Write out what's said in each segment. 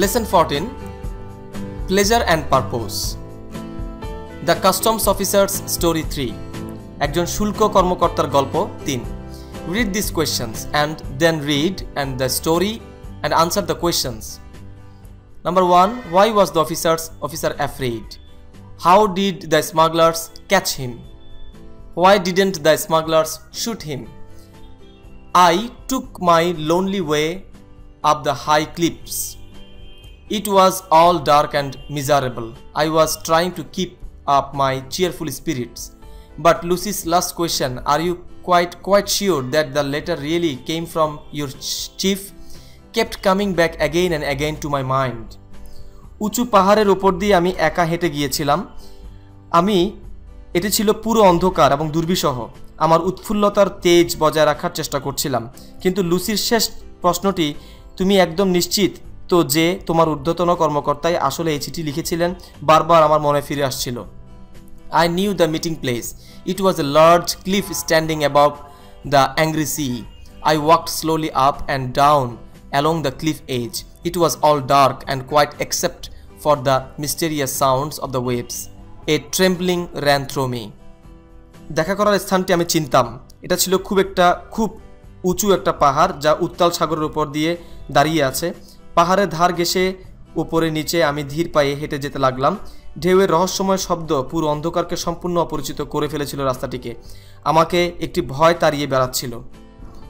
Lesson 14 Pleasure and Purpose. The customs officer's story three একজন শুল্ক কর্মকর্তার গল্প তিন। Read this questions and then read and the story and answer the questions number one why was the officer's officer afraid how did the smugglers catch him Why didn't the smugglers shoot him? I took my lonely way up the high cliffs. It was all dark and miserable. I was trying to keep up my cheerful spirits. But Lucy's last question, are you quite quite sure that the letter really came from your ch- chief? kept coming back again and again to my mind. উঁচু পাহাড়ের ওপর দিয়ে আমি একা হেঁটে গিয়েছিলাম আমি এটি ছিল পুরো অন্ধকার এবং দুর্বিষহ আমার উৎফুল্লতার তেজ বজায় রাখার চেষ্টা করছিলাম কিন্তু লুসির শেষ প্রশ্নটি তুমি একদম নিশ্চিত তো যে তোমার ঊর্ধ্বতন কর্মকর্তাই আসলে এই চিঠি লিখেছিলেন, বারবার আমার মনে ফিরে আসছিল। I knew the meeting place it was a large cliff standing about the angry sea I walk slowly up and down along the cliff edge it was all dark and quiet except for the mysterious sounds of the waves a trembling ran through me দেখা করার স্থানটি আমি চিনতাম। এটা ছিল খুব একটা, খুব উঁচু একটা পাহাড় যা উত্তাল সাগরের উপর দিয়ে দাঁড়িয়ে আছে। পাহাড়ের ধার ঘেসে উপরে নিচে আমি ধীর পায়ে হেঁটে যেতে লাগলাম। ঢেউয়ের রহস্যময় শব্দ পুরো অন্ধকারকে সম্পূর্ণ অপরিচিত করে ফেলেছিল রাস্তাটিকে। আমাকে একটি ভয় তাড়িয়ে বেড়াচ্ছিল।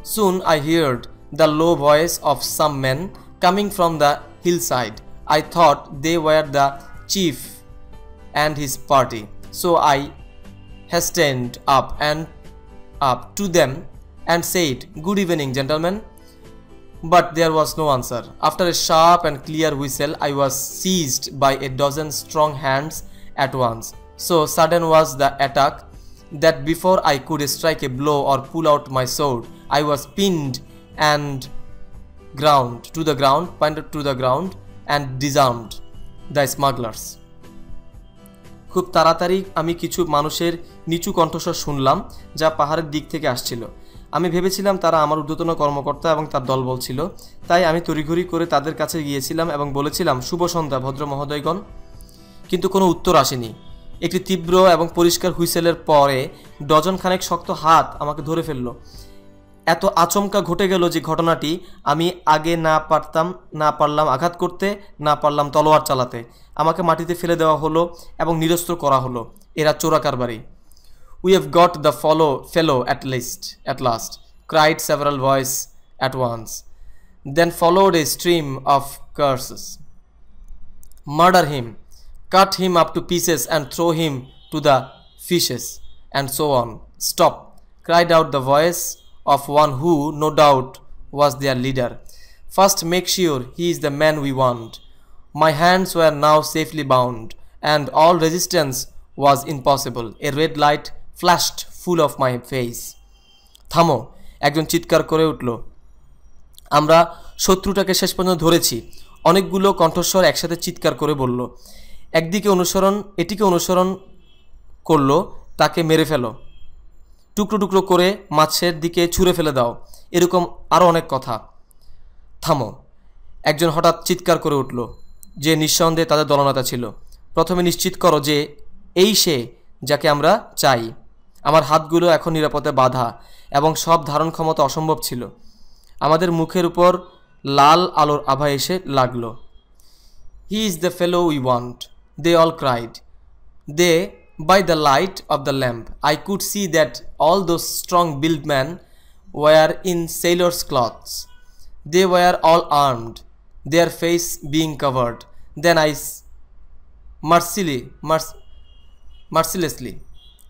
Soon I heard the low voice of some man coming from the hill side I thought they were the chief and his party so I hastened up and up to them and said good evening gentleman But there was no answer. After a sharp and clear whistle, I was seized by a dozen strong hands at once. So sudden was the attack that before I could strike a blow or pull out my sword, I was pinned and ground to the ground, pointed to the ground, and disarmed the smugglers. খুব তাড়াতাড়ি আমি কিছু মানুষের নিচু কণ্ঠস্বর শুনলাম যা পাহাড়ের দিক থেকে আসছিল আমি ভেবেছিলাম তারা আমার ঊর্ধ্বতন কর্মকর্তা এবং তার দল বলছিল তাই আমি তড়িঘড়ি করে তাদের কাছে গিয়েছিলাম এবং বলেছিলাম, শুভ সন্ধ্যা, ভদ্র মহোদয়গণ। কিন্তু কোনো উত্তর আসেনি। একটি তীব্র এবং পরিষ্কার হুইসেলের পরে ডজন খানেক শক্ত হাত আমাকে ধরে ফেলল। এত আচমকা ঘটে গেল যে ঘটনাটি আমি আগে না পারতাম, না পারলাম আঘাত করতে, না পারলাম তলোয়ার চালাতে। আমাকে মাটিতে ফেলে দেওয়া হলো এবং নিরস্ত্র করা হলো। এরা চোরা কারবারি We have got the follow fellow at least at last, cried several voices at once. Then followed a stream of curses. Murder him, cut him up to pieces and throw him to the fishes, and so on. Stop, cried out the voice of one who, no doubt, was their leader. First make sure he is the man we want. My hands were now safely bound, and all resistance was impossible. A red light flashed full of my face. থামো, একজন চিৎকার করে উঠল। আমরা শত্রুটাকে শেষ পর্যন্ত ধরেছি। অনেকগুলো কণ্ঠস্বর একসাথে চিৎকার করে বলল। একদিকে অনুসরণ, এটিকে অনুসরণ করল, তাকে মেরে ফেলো। টুকরো টুকরো করে মাছের দিকে ছুঁড়ে ফেলে দাও, এরকম আরও অনেক কথা। থামো, একজন হঠাৎ চিৎকার করে উঠল, যে নিঃসন্দেহে তাদের দলনেতা ছিল। প্রথমে নিশ্চিত করো যে এই সে যাকে আমরা চাই। আমার হাতগুলো এখন নিরাপদে বাধা এবং সব ধারণ ক্ষমতা অসম্ভব ছিল। আমাদের মুখের উপর লাল আলোর আভা এসে লাগল। He is the fellow we want. They all cried. They, by the light of the lamp, I could see that all those strong build man were in sailors clothes. They were all armed. They are face being covered. Then I mercilessly mercilessly.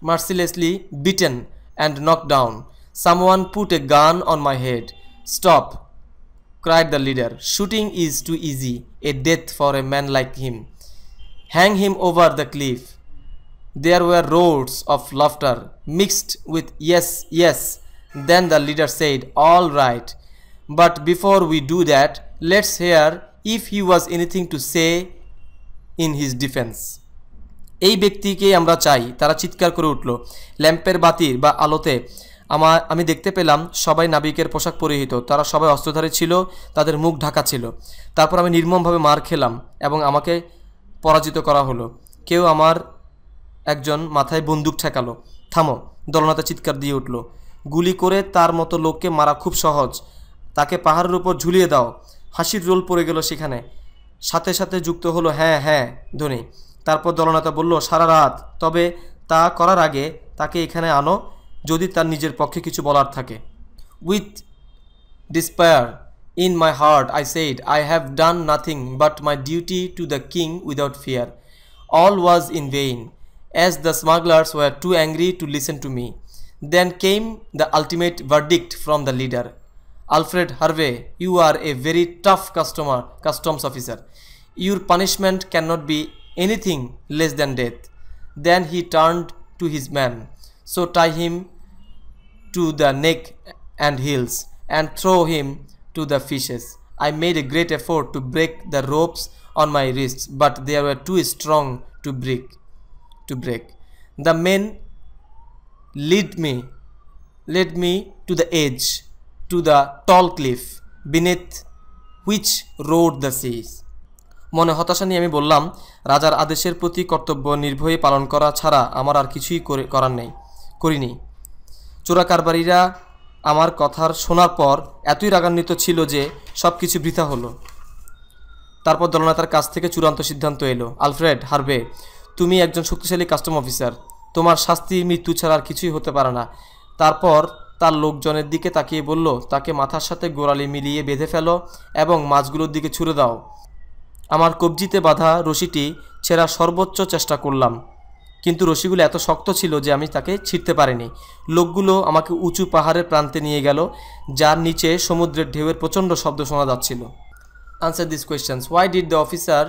Mercilessly beaten and knocked down. Someone put a gun on my head. Stop cried the leader. Shooting is too easy. A death for a man like him. Hang him over the cliff. There were roars of laughter mixed with yes, yes. Then the leader said, All right, but before we do that, let's hear if he was anything to say in his defense. এই ব্যক্তিকে আমরা চাই। তারা চিৎকার করে উঠল, ল্যাম্পের বাতির বা আলোতে আমার, আমি দেখতে পেলাম সবাই নাবিকের পোশাক পরিহিত। তারা সবাই অস্ত্রধারী ছিল, তাদের মুখ ঢাকা ছিল। তারপর আমি নির্মমভাবে মার খেলাম এবং আমাকে পরাজিত করা হলো। কেউ আমার একজন মাথায় বন্দুক ঠেকালো। থামো, দলনাতে চিৎকার দিয়ে উঠল, গুলি করে তার মতো লোককে মারা খুব সহজ। তাকে পাহাড়ের উপর ঝুলিয়ে দাও। হাসির রোল পড়ে গেল সেখানে। সাথে সাথে যুক্ত হলো হ্যাঁ হ্যাঁ ধ্বনি তারপর দলনেতা বলল, সারা রাত। তবে তা করার আগে তাকে এখানে আনো, যদি তার নিজের পক্ষে কিছু বলার থাকে। With despair in my heart I said, I have done nothing but my duty to the king without fear. All was in vain. As the smugglers were too angry to listen to me, then came the ultimate verdict from the leader. Alfred Harvey, you are a very tough customer, customs officer. Your punishment can not be anything less than death then he turned to his men so tie him to the neck and heels and throw him to the fishes. I made a great effort to break the ropes on my wrists, but they were too strong to break. To break. The men led me, led me to the edge, to the tall cliff beneath which roared the seas. মনে হতাশা নিয়ে আমি বললাম, রাজার আদেশের প্রতি কর্তব্য নির্ভয়ে পালন করা ছাড়া আমার আর কিছুই করে করার নেই, করিনি। চোরা কারবারিরা আমার কথার শোনার পর এতই রাগান্বিত ছিল যে সব কিছু বৃথা হলো। তারপর দলনেতার কাছ থেকে চূড়ান্ত সিদ্ধান্ত এলো। আলফ্রেড, হারবে, তুমি একজন শক্তিশালী কাস্টম অফিসার। তোমার শাস্তি, মৃত্যু ছাড়া আর কিছুই হতে পারে না। তারপর তার লোকজনের দিকে তাকিয়ে বলল, তাকে মাথার সাথে গোড়ালি মিলিয়ে বেঁধে ফেলো এবং মাছগুলোর দিকে ছুড়ে দাও। আমার কবজিতে বাঁধা রশিটি ছেঁড়ার সর্বোচ্চ চেষ্টা করলাম। কিন্তু রশিগুলো এত শক্ত ছিল যে আমি তাকে ছিঁড়তে পারিনি। লোকগুলো আমাকে উঁচু পাহাড়ের প্রান্তে নিয়ে গেল, যার নিচে সমুদ্রের ঢেউয়ের প্রচণ্ড শব্দ শোনা যাচ্ছিল। Answer this questions why did the officer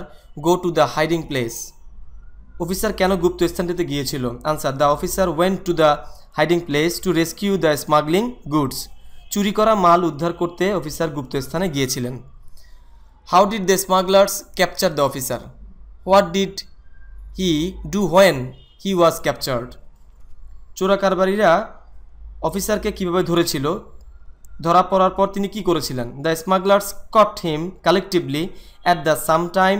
go to the hiding place officer কেন গুপ্ত স্থানটিতে গিয়েছিল? Answer the officer went to the hiding place to rescue the smuggling goods চুরি করা মাল উদ্ধার করতে অফিসার গুপ্ত স্থানে গিয়েছিলেন। How did the smugglers capture the officer what did he do when he was captured চোরা অফিসারকে কীভাবে ধরেছিল? ধরা পড়ার পর তিনি কি করেছিলেন? The smugglers caught him collectively at the same time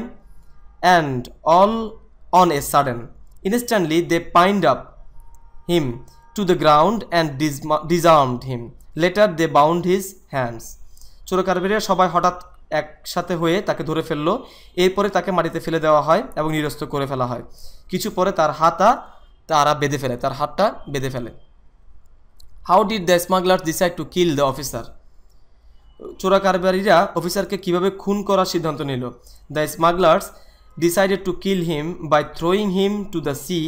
and all on a sudden instantly they pinned up him to the ground and disarmed him later they bound his hands চোরকারবারিরা সবাই হঠাৎ একসাথে হয়ে তাকে ধরে ফেলল। এরপরে তাকে মাটিতে ফেলে দেওয়া হয় এবং নিরস্ত করে ফেলা হয়। কিছু পরে তার হাতা তারা বেঁধে ফেলে, তার হাতটা বেঁধে ফেলে। How did the smugglers decide to kill the officer চোরা কারবারিরা অফিসারকে কীভাবে খুন করার সিদ্ধান্ত নিল? The smugglers decided to kill him by throwing him to the sea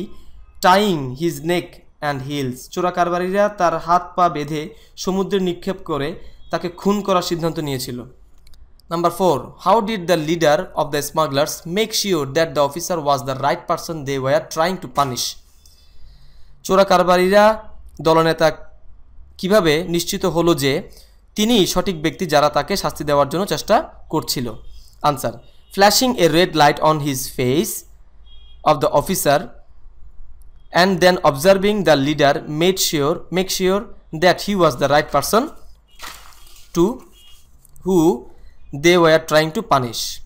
tying his neck and heels চোরা কারবারিরা তার হাত পা বেঁধে সমুদ্রে নিক্ষেপ করে তাকে খুন করার সিদ্ধান্ত নিয়েছিল। Number 4. How did the leader of the smugglers make sure that the officer was the right person they were trying to punish? চোরা কারবারিরা দলনেতা কীভাবে নিশ্চিত হলো যে তিনি সঠিক ব্যক্তি যারা তাকে শাস্তি দেওয়ার জন্য চেষ্টা করছিল answer flashing a red light on his face of the officer and then observing the leader made sure make sure that he was the right person to who they were trying to punish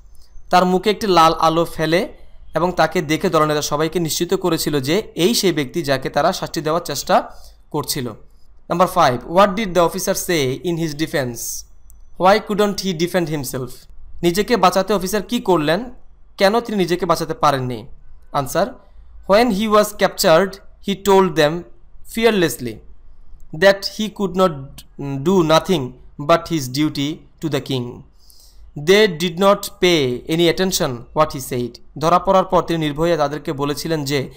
তার মুখে একটি লাল আলো ফেলে এবং তাকে দেখে দলনেতা সবাইকে নিশ্চিত করেছিল যে এই সেই ব্যক্তি যাকে তারা শাস্তি দেওয়ার চেষ্টা করছিল। Number five what did the officer say in his defence why couldn't he defend himself নিজেকে বাঁচাতে অফিসার কি করলেন? কেন তিনি নিজেকে বাঁচাতে পারেননি? Answer when he was captured he told them fearlessly that he could not do nothing but his duty to the king they did not pay any attention what he said ধরা পড়ার পর তিনি নির্ভয়া তাদেরকে বলেছিলেন যে,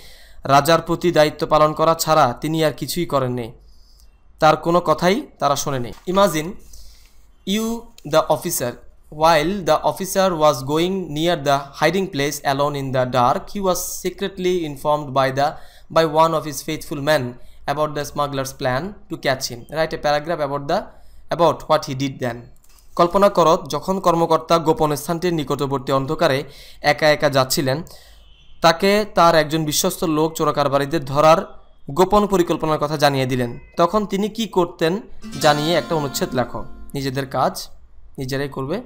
রাজার প্রতি দায়িত্ব পালন করা ছাড়া তিনি আর কিছুই করেননি তার কোনো কথাই তারা শোনেনি imagine you the officer while the officer was going near the hiding place alone in the dark he was secretly informed by the by one of his faithful man about the smugglers plan to catch him write a paragraph about the about what he did then কল্পনা করত যখন কর্মকর্তা গোপন স্থানটির নিকটবর্তী অন্ধকারে একা একা যাচ্ছিলেন, তাকে তার একজন বিশ্বস্ত লোক চোরাকারবারীদের ধরার গোপন পরিকল্পনার কথা জানিয়ে দিলেন। তখন তিনি কি করতেন জানিয়ে একটা অনুচ্ছেদ লেখো। নিজেদের কাজ নিজেরাই করবে।